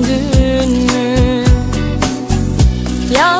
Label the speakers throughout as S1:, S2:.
S1: düşündün mü? Yalnızlık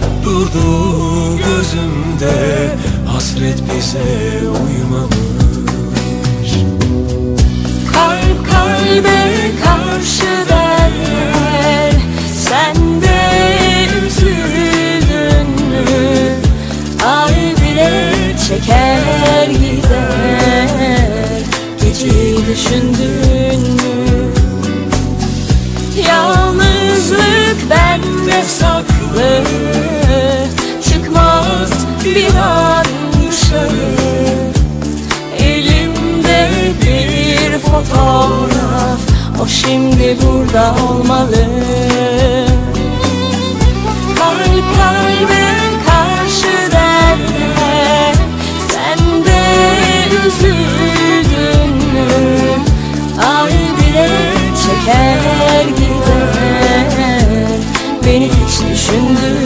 S2: durdu gözümde Hasret bize uymamış
S1: Kalp kalbe karşı derler Sen de üzüldün mü? Ay bile çeker gider Geceyi düşündün mü? Yalnızlık bende saklı bir an dışarı. Elimde bir fotoğraf O şimdi burada olmalı. Kalp kalbe karşı derler Sen de üzüldün mü? Ay bile çeker gider. Beni hiç düşündün